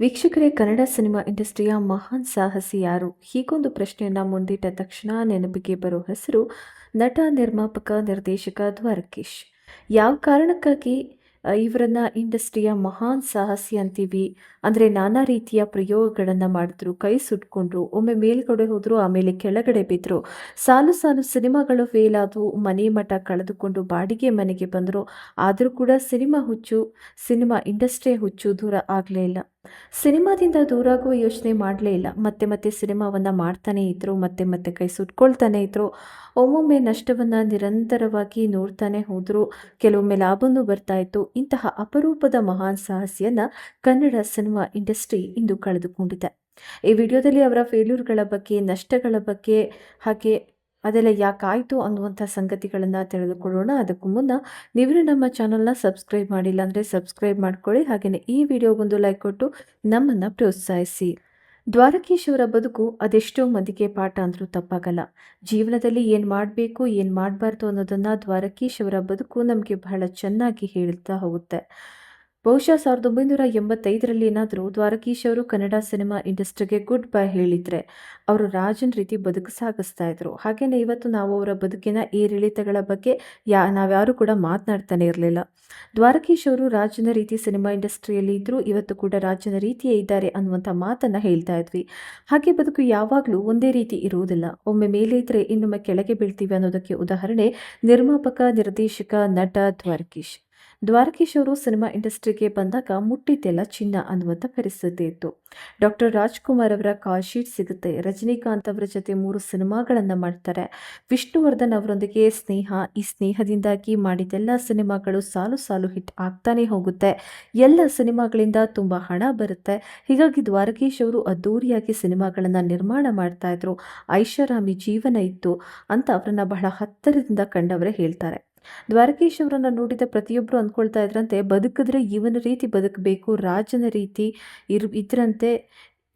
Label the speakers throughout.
Speaker 1: ವೀಕ್ಷಕರೇ, ಕನ್ನಡ ಸಿನಿಮಾ ಇಂಡಸ್ಟ್ರಿಯ ಮಹಾನ್ ಸಾಹಸಿ ಯಾರು ಹೀಗೊಂದು ಪ್ರಶ್ನೆಯನ್ನು ಮುಂದಿಟ್ಟ ತಕ್ಷಣ ನೆನಪಿಗೆ ಬರೋ ಹೆಸರು ನಟ ನಿರ್ಮಾಪಕ ನಿರ್ದೇಶಕ ದ್ವಾರಕೀಶ್. ಯಾವ ಕಾರಣಕ್ಕಾಗಿ ಇವರನ್ನ ಇಂಡಸ್ಟ್ರಿಯ ಮಹಾನ್ ಸಾಹಸಿ ಅಂತೀವಿ. ಅಂದರೆ ನಾನಾ ರೀತಿಯ ಪ್ರಯೋಗಗಳನ್ನು ಮಾಡಿದ್ರು, ಕೈ ಸುಟ್ಕೊಂಡ್ರು, ಒಮ್ಮೆ ಮೇಲ್ಗಡೆ ಹೋದ್ರು, ಆಮೇಲೆ ಕೆಳಗಡೆ ಬಿದ್ದರು ಸಾಲು ಸಾಲು ಸಿನಿಮಾಗಳು ಫೇಲ್ ಆದವು, ಮನೆ ಮಠ ಕಳೆದುಕೊಂಡು ಬಾಡಿಗೆ ಮನೆಗೆ ಬಂದರು. ಆದರೂ ಕೂಡ ಸಿನಿಮಾ ಹುಚ್ಚು, ಸಿನಿಮಾ ಇಂಡಸ್ಟ್ರಿಯ ಹುಚ್ಚು ದೂರ ಆಗಲೇ ಇಲ್ಲ. ಸಿನಿಮಾದಿಂದ ದೂರಾಗುವ ಯೋಚನೆ ಮಾಡಲೇ ಇಲ್ಲ. ಮತ್ತೆ ಮತ್ತೆ ಸಿನಿಮಾವನ್ನು ಮಾಡ್ತಾನೆ ಇದ್ದರು ಮತ್ತೆ ಮತ್ತೆ ಕೈ ಸುಟ್ಕೊಳ್ತಾನೆ ಇದ್ದರು ಒಮ್ಮೊಮ್ಮೆ ನಷ್ಟವನ್ನು ನಿರಂತರವಾಗಿ ನೋಡ್ತಾನೆ ಹೋದರು. ಕೆಲವೊಮ್ಮೆ ಲಾಭನೂ ಬರ್ತಾ ಇತ್ತು. ಇಂತಹ ಅಪರೂಪದ ಮಹಾನ್ ಸಾಹಸಿಯನ್ನು ಕನ್ನಡ ಸಿನಿಮಾ ಇಂಡಸ್ಟ್ರಿ ಇಂದು ಕಳೆದುಕೊಂಡಿದೆ. ಈ ವಿಡಿಯೋದಲ್ಲಿ ಅವರ ಫೇಲ್ಯೂರ್ಗಳ ಬಗ್ಗೆ, ನಷ್ಟಗಳ ಬಗ್ಗೆ, ಹಾಗೆ ಅದೆಲ್ಲ ಯಾಕಾಯಿತು ಅನ್ನುವಂಥ ಸಂಗತಿಗಳನ್ನು ತಿಳಿದುಕೊಳ್ಳೋಣ. ಅದಕ್ಕೂ ಮುನ್ನ ನೀವು ನಮ್ಮ ಚಾನಲ್ನ ಸಬ್ಸ್ಕ್ರೈಬ್ ಮಾಡಿಲ್ಲ ಅಂದರೆ ಸಬ್ಸ್ಕ್ರೈಬ್ ಮಾಡ್ಕೊಳ್ಳಿ. ಹಾಗೆಯೇ ಈ ವಿಡಿಯೋಗೊಂದು ಲೈಕ್ ಕೊಟ್ಟು ನಮ್ಮನ್ನು ಪ್ರೋತ್ಸಾಹಿಸಿ. ದ್ವಾರಕೀಶ್ ಅವರ ಬದುಕು ಅದೆಷ್ಟೋ ಮಂದಿಗೆ ಪಾಠ ಅಂದರೂ ತಪ್ಪಾಗಲ್ಲ. ಜೀವನದಲ್ಲಿ ಏನು ಮಾಡಬೇಕು, ಏನು ಮಾಡಬಾರ್ದು ಅನ್ನೋದನ್ನು ದ್ವಾರಕೀಶವರ ಬದುಕು ನಮಗೆ ಬಹಳ ಚೆನ್ನಾಗಿ ಹೇಳ್ತಾ ಹೋಗುತ್ತೆ. ಬಹುಶಃ ಸಾವಿರದ ಒಂಬೈನೂರ ಎಂಬತ್ತೈದರಲ್ಲಿ ಏನಾದರೂ ದ್ವಾರಕೀಶ್ ಅವರು ಕನ್ನಡ ಸಿನಿಮಾ ಇಂಡಸ್ಟ್ರಿಗೆ ಗುಡ್ ಬೈ ಹೇಳಿದರೆ ಅವರು ರಾಜನ ರೀತಿ ಬದುಕು ಸಾಗಿಸ್ತಾ ಇದ್ರು. ಹಾಗೆಯೇ ಇವತ್ತು ನಾವು ಅವರ ಬದುಕಿನ ಏರಿಳಿತಗಳ ಬಗ್ಗೆ ಯಾ, ನಾವ್ಯಾರು ಕೂಡ ಮಾತನಾಡ್ತಾನೆ ಇರಲಿಲ್ಲ. ದ್ವಾರಕೀಶ್ ಅವರು ರಾಜನ ರೀತಿ ಸಿನಿಮಾ ಇಂಡಸ್ಟ್ರಿಯಲ್ಲಿ ಇದ್ದರೂ ಇವತ್ತು ಕೂಡ ರಾಜನ ರೀತಿಯೇ ಇದ್ದಾರೆ ಅನ್ನುವಂಥ ಮಾತನ್ನು ಹೇಳ್ತಾ ಇದ್ವಿ. ಹಾಗೆ ಬದುಕು ಯಾವಾಗಲೂ ಒಂದೇ ರೀತಿ ಇರುವುದಿಲ್ಲ. ಒಮ್ಮೆ ಮೇಲೆ ಇದ್ದರೆ ಇನ್ನೊಮ್ಮೆ ಕೆಳಗೆ ಬೀಳ್ತೀವಿ ಅನ್ನೋದಕ್ಕೆ ಉದಾಹರಣೆ ನಿರ್ಮಾಪಕ, ನಿರ್ದೇಶಕ, ನಟ ದ್ವಾರಕೀಶ್. ದ್ವಾರಕೀಶ್ ಸಿನಿಮಾ ಇಂಡಸ್ಟ್ರಿಗೆ ಬಂದಾಗ ಮುಟ್ಟಿದ್ದೆಲ್ಲ ಚಿನ್ನ ಅನ್ನುವಂಥ ಪರಿಸ್ಥಿತಿ ಇತ್ತು. ಡಾಕ್ಟರ್ ರಾಜ್ಕುಮಾರ್ ಅವರ ಕಾಲ್ ಶೀಟ್ ಸಿಗುತ್ತೆ. ರಜನಿಕಾಂತ್ ಅವರ ಜೊತೆ ಮೂರು ಸಿನಿಮಾಗಳನ್ನು ಮಾಡ್ತಾರೆ. ವಿಷ್ಣುವರ್ಧನ್ ಅವರೊಂದಿಗೆ ಸ್ನೇಹ, ಈ ಸ್ನೇಹದಿಂದಾಗಿ ಮಾಡಿದೆಲ್ಲ ಸಿನಿಮಾಗಳು ಸಾಲು ಸಾಲು ಹಿಟ್ ಆಗ್ತಾನೆ ಹೋಗುತ್ತೆ. ಎಲ್ಲ ಸಿನಿಮಾಗಳಿಂದ ತುಂಬ ಹಣ ಬರುತ್ತೆ. ಹೀಗಾಗಿ ದ್ವಾರಕೀಶ್ ಅವರು ಅದ್ದೂರಿಯಾಗಿ ಸಿನಿಮಾಗಳನ್ನು ನಿರ್ಮಾಣ ಮಾಡ್ತಾ ಇದ್ರು. ಐಷಾರಾಮಿ ಜೀವನ ಇತ್ತು ಅಂತ ಅವರನ್ನು ಬಹಳ ಹತ್ತಿರದಿಂದ ಕಂಡವರೇ ಹೇಳ್ತಾರೆ. ದ್ವಾರಕೀಶ್ ಅವರನ್ನ ನೋಡಿದ ಪ್ರತಿಯೊಬ್ಬರು ಅಂದ್ಕೊಳ್ತಾ ಇದ್ರಂತೆ, ಬದುಕಿದ್ರೆ ಇವನ ರೀತಿ ಬದುಕಬೇಕು, ರಾಜನ ರೀತಿ ಇರ್, ಇದ್ರಂತೆ,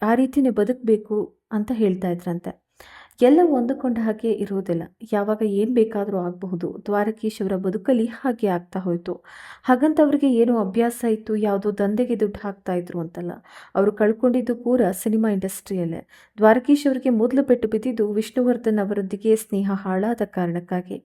Speaker 1: ಆ ರೀತಿನೇ ಬದುಕಬೇಕು ಅಂತ ಹೇಳ್ತಾ ಇದ್ರಂತೆ. ಎಲ್ಲ ಹೊಂದಿಕೊಂಡ ಹಾಗೆ ಇರುವುದಿಲ್ಲ. ಯಾವಾಗ ಏನು ಬೇಕಾದರೂ ಆಗಬಹುದು. ದ್ವಾರಕೀಶ್ ಅವರ ಬದುಕಲ್ಲಿ ಹಾಗೆ ಆಗ್ತಾ ಹೋಯಿತು. ಹಾಗಂತ ಅವರಿಗೆ ಏನೋ ಅಭ್ಯಾಸ ಇತ್ತು ಯಾವುದೋ ದಂಧೆಗೆ ದುಡ್ಡು ಹಾಕ್ತಾ ಇದ್ರು ಅಂತಲ್ಲ. ಅವರು ಕಳ್ಕೊಂಡಿದ್ದು ಪೂರ ಸಿನಿಮಾ ಇಂಡಸ್ಟ್ರಿಯಲ್ಲೇ. ದ್ವಾರಕೀಶ್ ಅವರಿಗೆ ಮೊದಲು ಪೆಟ್ಟು ಬಿದ್ದಿದ್ದು ವಿಷ್ಣುವರ್ಧನ್ ಅವರೊಂದಿಗೆ ಸ್ನೇಹ ಹಾಳಾದ ಕಾರಣಕ್ಕಾಗಿ.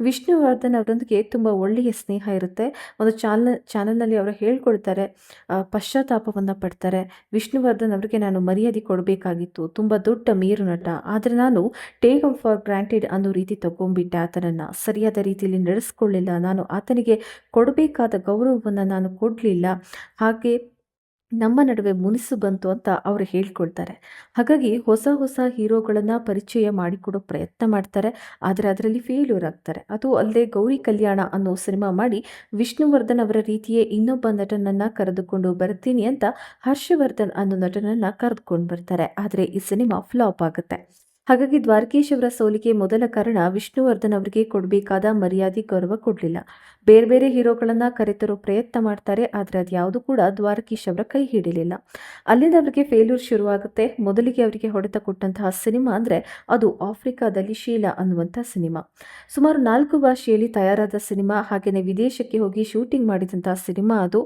Speaker 1: ವಿಷ್ಣುವರ್ಧನ್ ಅವರೊಂದಿಗೆ ತುಂಬ ಒಳ್ಳೆಯ ಸ್ನೇಹ ಇರುತ್ತೆ. ಒಂದು ಚಾನಲ್ ಚಾನಲ್ನಲ್ಲಿ ಅವರು ಹೇಳ್ಕೊಡ್ತಾರೆ ಆ, ಪಶ್ಚಾತ್ತಾಪವನ್ನು ಪಡ್ತಾರೆ. ವಿಷ್ಣುವರ್ಧನ್ ಅವರಿಗೆ ನಾನು ಮರ್ಯಾದೆ ಕೊಡಬೇಕಾಗಿತ್ತು. ತುಂಬ ದೊಡ್ಡ ಮೇರು ನಟ. ಆದರೆ ನಾನು ಟೇಕ್ ಅಮ್ ಫಾರ್ ಗ್ರಾಂಟೆಡ್ ಅನ್ನೋ ರೀತಿ ತಗೊಂಡ್ಬಿಟ್ಟೆ ಆತನನ್ನು. ಸರಿಯಾದ ರೀತಿಯಲ್ಲಿ ನಡೆಸ್ಕೊಳ್ಳಿಲ್ಲ. ನಾನು ಆತನಿಗೆ ಕೊಡಬೇಕಾದ ಗೌರವವನ್ನು ನಾನು ಕೊಡಲಿಲ್ಲ. ಹಾಗೆ ನಮ್ಮ ನಡುವೆ ಮುನಿಸು ಬಂತು ಅಂತ ಅವರು ಹೇಳ್ಕೊಳ್ತಾರೆ ಹಾಗಾಗಿ ಹೊಸ ಹೊಸ ಹೀರೋಗಳನ್ನು ಪರಿಚಯ ಮಾಡಿಕೊಡೋ ಪ್ರಯತ್ನ ಮಾಡ್ತಾರೆ. ಆದರೆ ಅದರಲ್ಲಿ ಫೇಲ್ಯೂರ್ ಆಗ್ತಾರೆ. ಅದು ಅಲ್ಲದೆ ಗೌರಿ ಕಲ್ಯಾಣ ಅನ್ನೋ ಸಿನಿಮಾ ಮಾಡಿ ವಿಷ್ಣುವರ್ಧನ್ ಅವರ ರೀತಿಯೇ ಇನ್ನೊಬ್ಬ ನಟನನ್ನು ಕರೆದುಕೊಂಡು ಬರ್ತೀನಿ ಅಂತ ಹರ್ಷವರ್ಧನ್ ಅನ್ನೋ ನಟನನ್ನು ಕರೆದುಕೊಂಡು ಬರ್ತಾರೆ. ಆದರೆ ಈ ಸಿನಿಮಾ ಫ್ಲಾಪ್ ಆಗುತ್ತೆ. ಹಾಗಾಗಿ ದ್ವಾರಕೀಶ್ ಅವರ ಸೋಲಿಗೆ ಮೊದಲ ಕಾರಣ ವಿಷ್ಣುವರ್ಧನ್ ಅವರಿಗೆ ಕೊಡಬೇಕಾದ ಮರ್ಯಾದೆ ಗೌರವ ಕೊಡಲಿಲ್ಲ. ಬೇರೆ ಬೇರೆ ಹೀರೋಗಳನ್ನು ಕರೆತರೋ ಪ್ರಯತ್ನ ಮಾಡ್ತಾರೆ, ಆದರೆ ಅದು ಯಾವುದು ಕೂಡ ದ್ವಾರಕೀಶ್ ಅವರ ಕೈ ಹಿಡಿಲಿಲ್ಲ. ಅಲ್ಲಿಂದ ಅವರಿಗೆ ಫೇಲ್ಯೂರ್ ಶುರುವಾಗುತ್ತೆ. ಮೊದಲಿಗೆ ಅವರಿಗೆ ಹೊಡೆತ ಕೊಟ್ಟಂತಹ ಸಿನಿಮಾ ಅಂದರೆ ಅದು ಆಫ್ರಿಕಾದಲ್ಲಿ ಶೀಲಾ ಅನ್ನುವಂಥ ಸಿನಿಮಾ. ಸುಮಾರು ನಾಲ್ಕು ಭಾಷೆಯಲ್ಲಿ ತಯಾರಾದ ಸಿನಿಮಾ ಹಾಗೆಯೇ ವಿದೇಶಕ್ಕೆ ಹೋಗಿ ಶೂಟಿಂಗ್ ಮಾಡಿದಂತಹ ಸಿನಿಮಾ ಅದು.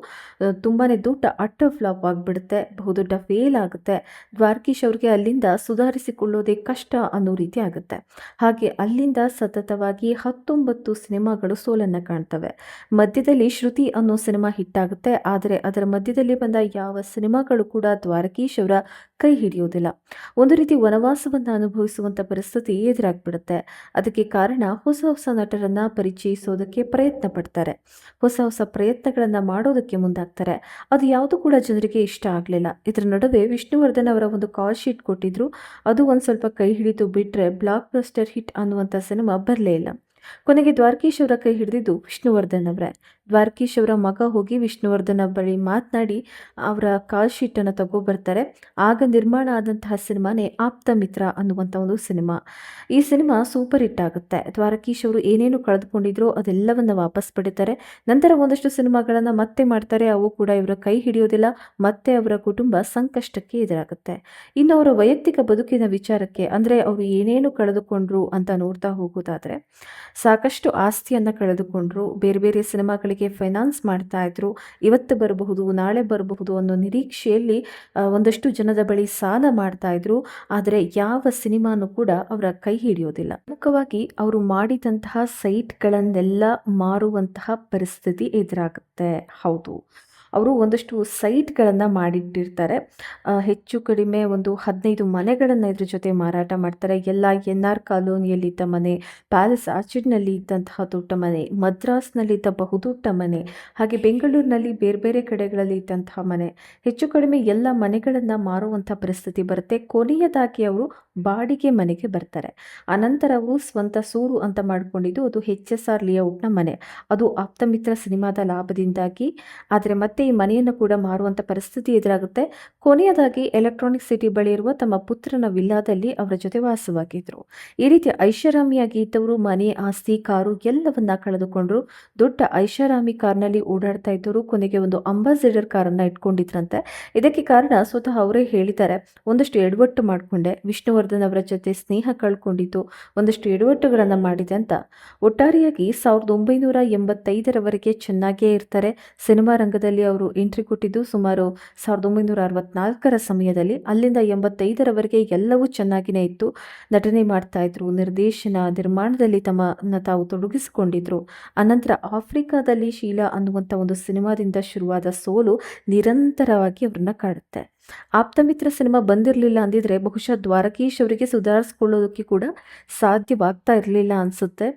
Speaker 1: ತುಂಬಾ ದೊಡ್ಡ ಅಟ್ಟ ಫ್ಲಾಪ್ ಆಗಿಬಿಡುತ್ತೆ, ಬಹುದೊಡ್ಡ ಫೇಲ್ ಆಗುತ್ತೆ. ದ್ವಾರಕೀಶ್ ಅವರಿಗೆ ಅಲ್ಲಿಂದ ಸುಧಾರಿಸಿಕೊಳ್ಳೋದೇ ಕಷ್ಟ ಅನ್ನೋ ರೀತಿ ಆಗುತ್ತೆ. ಹಾಗೆ ಅಲ್ಲಿಂದ ಸತತವಾಗಿ ಹತ್ತೊಂಬತ್ತು ಸಿನಿಮಾಗಳು ಸೋಲನ್ನು ಕಾಣ್ತವೆ. ಮಧ್ಯದಲ್ಲಿ ಶ್ರುತಿ ಅನ್ನೋ ಸಿನಿಮಾ ಹಿಟ್ ಆಗುತ್ತೆ. ಆದರೆ ಅದರ ಮಧ್ಯದಲ್ಲಿ ಬಂದ ಯಾವ ಸಿನಿಮಾಗಳು ಕೂಡ ದ್ವಾರಕೀಶ್ ಅವರ ಕೈ ಹಿಡಿಯೋದಿಲ್ಲ. ಒಂದು ರೀತಿ ವನವಾಸವನ್ನು ಅನುಭವಿಸುವಂಥ ಪರಿಸ್ಥಿತಿ ಎದುರಾಗ್ಬಿಡುತ್ತೆ. ಅದಕ್ಕೆ ಕಾರಣ ಹೊಸ ಹೊಸ ನಟರನ್ನ ಪರಿಚಯಿಸೋದಕ್ಕೆ ಪ್ರಯತ್ನ ಪಡ್ತಾರೆ. ಹೊಸ ಹೊಸ ಪ್ರಯತ್ನಗಳನ್ನು ಮಾಡೋದಕ್ಕೆ ಮುಂದಾಗ್ತಾರೆ. ಅದು ಯಾವುದು ಕೂಡ ಜನರಿಗೆ ಇಷ್ಟ ಆಗಲಿಲ್ಲ. ಇದರ ನಡುವೆ ವಿಷ್ಣುವರ್ಧನ್ ಅವರ ಒಂದು ಕಾಲ್ ಶೀಟ್ ಕೊಟ್ಟಿದ್ರು. ಅದು ಒಂದು ಸ್ವಲ್ಪ ಕೈ ಹಿಡಿದು ಬಿಟ್ಟರೆ ಬ್ಲಾಕ್ ಬಸ್ಟರ್ ಹಿಟ್ ಅನ್ನುವಂಥ ಸಿನಿಮಾ ಬರಲೇ ಇಲ್ಲ. ಕೊನೆಗೆ ದ್ವಾರಕೀಶ್ ಅವರ ಕೈ ಹಿಡಿದಿದ್ದು ವಿಷ್ಣುವರ್ಧನ್ ಅವರೇ ದ್ವಾರಕೀಶ್ ಅವರ ಮಗ ಹೋಗಿ ವಿಷ್ಣುವರ್ಧನ್ ಬಳಿ ಮಾತನಾಡಿ ಅವರ ಕಾಲ್ ಶೀಟನ್ನು ತಗೋಬರ್ತಾರೆ. ಆಗ ನಿರ್ಮಾಣ ಆದಂತಹ ಸಿನಿಮಾನೇ ಆಪ್ತ ಮಿತ್ರ ಅನ್ನುವಂಥ ಒಂದು ಸಿನಿಮಾ. ಈ ಸಿನಿಮಾ ಸೂಪರ್ ಹಿಟ್ ಆಗುತ್ತೆ. ದ್ವಾರಕೀಶ್ ಅವರು ಏನೇನು ಕಳೆದುಕೊಂಡಿದ್ರೋ ಅದೆಲ್ಲವನ್ನು ವಾಪಸ್ ಪಡಿತಾರೆ. ನಂತರ ಒಂದಷ್ಟು ಸಿನಿಮಾಗಳನ್ನು ಮತ್ತೆ ಮಾಡ್ತಾರೆ. ಅವು ಕೂಡ ಇವರ ಕೈ ಹಿಡಿಯೋದಿಲ್ಲ, ಮತ್ತೆ ಅವರ ಕುಟುಂಬ ಸಂಕಷ್ಟಕ್ಕೆ ಎದುರಾಗುತ್ತೆ. ಇನ್ನು ಅವರ ವೈಯಕ್ತಿಕ ಬದುಕಿನ ವಿಚಾರಕ್ಕೆ, ಅಂದರೆ ಅವರು ಏನೇನು ಕಳೆದುಕೊಂಡ್ರು ಅಂತ ನೋಡ್ತಾ ಹೋಗೋದಾದರೆ ಸಾಕಷ್ಟು ಆಸ್ತಿಯನ್ನು ಕಳೆದುಕೊಂಡ್ರು, ಬೇರೆ ಬೇರೆ ಸಿನಿಮಾಗಳಿಗೆ ಫೈನಾನ್ಸ್ ಮಾಡ್ತಾ ಇದ್ರು, ಇವತ್ತು ಬರಬಹುದು, ನಾಳೆ ಬರಬಹುದು ಅನ್ನೋ ನಿರೀಕ್ಷೆಯಲ್ಲಿ ಒಂದಷ್ಟು ಜನದ ಬಳಿ ಸಾಲ ಮಾಡ್ತಾ ಇದ್ರು, ಆದರೆ ಯಾವ ಸಿನಿಮಾನು ಕೂಡ ಅವರ ಕೈ ಹಿಡಿಯೋದಿಲ್ಲ. ಪ್ರಮುಖವಾಗಿ ಅವರು ಮಾಡಿದಂತಹ ಸೈಟ್ಗಳನ್ನೆಲ್ಲ ಮಾರುವಂತಹ ಪರಿಸ್ಥಿತಿ ಎದುರಾಗುತ್ತೆ. ಹೌದು. ಅವರು ಒಂದಷ್ಟು ಸೈಟ್ಗಳನ್ನು ಮಾಡಿಟ್ಟಿರ್ತಾರೆ. ಹೆಚ್ಚು ಕಡಿಮೆ ಒಂದು ಹದಿನೈದು ಮನೆಗಳನ್ನು ಇದ್ರ ಜೊತೆ ಮಾರಾಟ ಮಾಡ್ತಾರೆ. ಎಲ್ಲ ಎನ್ ಆರ್ ಕಾಲೋನಿಯಲ್ಲಿದ್ದ ಮನೆ, ಪ್ಯಾಲೇಸ್ ಆರ್ಚಿಡ್ನಲ್ಲಿ ಇದ್ದಂತಹ ದೊಡ್ಡ ಮನೆ, ಮದ್ರಾಸ್ನಲ್ಲಿದ್ದ ಬಹುದೊಡ್ಡ ಮನೆ, ಹಾಗೆ ಬೆಂಗಳೂರಿನಲ್ಲಿ ಬೇರೆ ಬೇರೆ ಕಡೆಗಳಲ್ಲಿ ಇದ್ದಂತಹ ಮನೆ. ಹೆಚ್ಚು ಕಡಿಮೆ ಎಲ್ಲ ಮನೆಗಳನ್ನು ಮಾರುವಂಥ ಪರಿಸ್ಥಿತಿ ಬರುತ್ತೆ. ಕೊನೆಯದಾಗಿ ಅವರು ಬಾಡಿಗೆ ಮನೆಗೆ ಬರ್ತಾರೆ. ಅನಂತರ ಅವರು ಸ್ವಂತ ಸೂರು ಅಂತ ಮಾಡ್ಕೊಂಡಿದ್ದು ಅದು ಹೆಚ್ ಎಸ್ ಆರ್ ಲೇಔಟ್ನ ಮನೆ. ಅದು ಆಪ್ತಮಿತ್ರ ಸಿನಿಮಾದ ಲಾಭದಿಂದಾಗಿ. ಆದರೆ ಮತ್ತೆ ಈ ಮನೆಯನ್ನು ಕೂಡ ಮಾರುವಂಥ ಪರಿಸ್ಥಿತಿ ಎದುರಾಗುತ್ತೆ. ಕೊನೆಯದಾಗಿ ಎಲೆಕ್ಟ್ರಾನಿಕ್ ಸಿಟಿ ಬಳಿ ಇರುವ ತಮ್ಮ ಪುತ್ರನ ವಿಲ್ಲಾದಲ್ಲಿ ಅವರ ಜೊತೆ ವಾಸವಾಗಿದ್ದರು ಈ ರೀತಿ ಐಷಾರಾಮಿಯಾಗಿ ಇದ್ದವರು ಮನೆ, ಆಸ್ತಿ, ಕಾರು ಎಲ್ಲವನ್ನ ಕಳೆದುಕೊಂಡ್ರು. ದೊಡ್ಡ ಐಷಾರಾಮಿ ಕಾರ್ನಲ್ಲಿ ಓಡಾಡ್ತಾ ಇದ್ದವರು ಕೊನೆಗೆ ಒಂದು ಅಂಬಾಸಿಡರ್ ಕಾರನ್ನು ಇಟ್ಕೊಂಡಿದ್ರಂತೆ. ಇದಕ್ಕೆ ಕಾರಣ ಸ್ವತಃ ಅವರೇ ಹೇಳಿದ್ದಾರೆ. ಒಂದಷ್ಟು ಎಡವಟ್ಟು ಮಾಡಿಕೊಂಡೆ. ವಿಷ್ಣುವರ್ಧನ್ ಅವರ ಜೊತೆ ಸ್ನೇಹ ಕಳ್ಕೊಂಡಿದ್ದು ಒಂದಷ್ಟು ಎಡವಟ್ಟುಗಳನ್ನು ಮಾಡಿದೆ ಅಂತ. ಒಟ್ಟಾರೆಯಾಗಿ ಸಾವಿರದ ಒಂಬೈನೂರ ಎಂಬತ್ತೈದರವರೆಗೆ ಚೆನ್ನಾಗೇ ಇರ್ತಾರೆ. ಸಿನಿಮಾ ರಂಗದಲ್ಲಿ ಅವರು ಎಂಟ್ರಿ ಕೊಟ್ಟಿದ್ದು ಸುಮಾರು ಸಾವಿರದ ಒಂಬೈನೂರ ಅರವತ್ನಾಲ್ಕರ ಸಮಯದಲ್ಲಿ. ಅಲ್ಲಿಂದ ಎಂಬತ್ತೈದರವರೆಗೆ ಎಲ್ಲವೂ ಚೆನ್ನಾಗಿಯೇ ಇತ್ತು. ನಟನೆ ಮಾಡ್ತಾ ಇದ್ರು. ನಿರ್ದೇಶನ, ನಿರ್ಮಾಣದಲ್ಲಿ ತಮ್ಮನ್ನು ತಾವು ತೊಡಗಿಸಿಕೊಂಡಿದ್ರು. ಅನಂತರ ಆಫ್ರಿಕಾದಲ್ಲಿ ಶೀಲಾ ಅನ್ನುವಂಥ ಒಂದು ಸಿನಿಮಾದಿಂದ ಶುರುವಾದ ಸೋಲು ನಿರಂತರವಾಗಿ ಅವ್ರನ್ನ ಕಾಡುತ್ತೆ. ಆಪ್ತಮಿತ್ರ ಸಿನಿಮಾ ಬಂದಿರಲಿಲ್ಲ ಅಂದಿದ್ರೆ ಬಹುಶಃ ದ್ವಾರಕೀಶ್ ಅವರಿಗೆ ಸುಧಾರಿಸ್ಕೊಳ್ಳೋದಕ್ಕೆ ಕೂಡ ಸಾಧ್ಯವಾಗ್ತಾ ಇರಲಿಲ್ಲ ಅನಿಸುತ್ತೆ.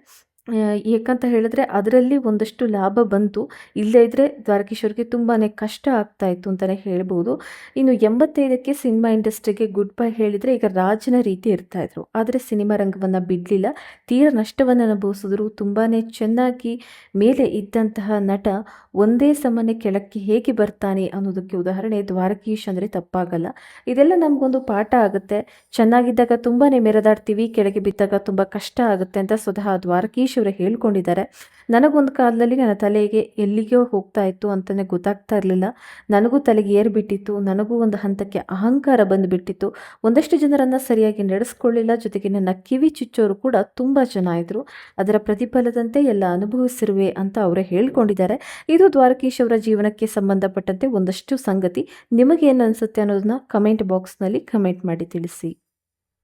Speaker 1: ಏಕಂತ ಹೇಳಿದ್ರೆ ಅದರಲ್ಲಿ ಒಂದಷ್ಟು ಲಾಭ ಬಂತು. ಇಲ್ಲದೇ ಇದ್ದರೆ ದ್ವಾರಕೀಶ್ವರಿಗೆ ತುಂಬಾ ಕಷ್ಟ ಆಗ್ತಾ ಇತ್ತು ಅಂತಲೇ ಹೇಳ್ಬೋದು. ಇನ್ನು ಎಂಬತ್ತೈದಕ್ಕೆ ಸಿನಿಮಾ ಇಂಡಸ್ಟ್ರಿಗೆ ಗುಡ್ ಬೈ ಹೇಳಿದರೆ ಈಗ ರಾಜನ ರೀತಿ ಇರ್ತಾ ಇದ್ರು. ಆದರೆ ಸಿನಿಮಾ ರಂಗವನ್ನು ಬಿಡಲಿಲ್ಲ. ತೀರ ನಷ್ಟವನ್ನು ಅನುಭವಿಸಿದ್ರು. ತುಂಬಾ ಚೆನ್ನಾಗಿ ಮೇಲೆ ಇದ್ದಂತಹ ನಟ ಒಂದೇ ಸಮನೆ ಕೆಳಕ್ಕೆ ಹೇಗೆ ಬರ್ತಾನೆ ಅನ್ನೋದಕ್ಕೆ ಉದಾಹರಣೆ ದ್ವಾರಕೀಶ್ ಅಂದರೆ ತಪ್ಪಾಗಲ್ಲ. ಇದೆಲ್ಲ ನಮಗೊಂದು ಪಾಠ ಆಗುತ್ತೆ. ಚೆನ್ನಾಗಿದ್ದಾಗ ತುಂಬಾ ಮೆರೆದಾಡ್ತೀವಿ, ಕೆಳಗೆ ಬಿದ್ದಾಗ ತುಂಬ ಕಷ್ಟ ಆಗುತ್ತೆ ಅಂತ ಸ್ವತಃ ದ್ವಾರಕೀಶ್ ಅವರೇ ಹೇಳ್ಕೊಂಡಿದ್ದಾರೆ. ನನಗೊಂದು ಕಾಲದಲ್ಲಿ ನನ್ನ ತಲೆಗೆ ಎಲ್ಲಿಗೋ ಹೋಗ್ತಾ ಇತ್ತು ಅಂತಲೇ ಗೊತ್ತಾಗ್ತಾ ಇರಲಿಲ್ಲ. ನನಗೂ ತಲೆಗೆ ಏರ್ಬಿಟ್ಟಿತ್ತು ನನಗೂ ಒಂದು ಹಂತಕ್ಕೆ ಅಹಂಕಾರ ಬಂದುಬಿಟ್ಟಿತ್ತು. ಒಂದಷ್ಟು ಜನರನ್ನು ಸರಿಯಾಗಿ ನಡೆಸ್ಕೊಳ್ಳಿಲ್ಲ, ಜೊತೆಗೆ ನನ್ನ ಕಿವಿ ಚುಚ್ಚೋರು ಕೂಡ ತುಂಬ ಜನ ಇದ್ದರು ಅದರ ಪ್ರತಿಫಲದಂತೆ ಎಲ್ಲ ಅನುಭವಿಸಿರುವೆ ಅಂತ ಅವರೇ ಹೇಳ್ಕೊಂಡಿದ್ದಾರೆ. ಇದು ದ್ವಾರಕೀಶ್ ಅವರ ಜೀವನಕ್ಕೆ ಸಂಬಂಧಪಟ್ಟಂತೆ ಒಂದಷ್ಟು ಸಂಗತಿ. ನಿಮಗೇನು ಅನಿಸುತ್ತೆ ಅನ್ನೋದನ್ನ ಕಮೆಂಟ್ ಬಾಕ್ಸ್ನಲ್ಲಿ ಕಮೆಂಟ್ ಮಾಡಿ ತಿಳಿಸಿ.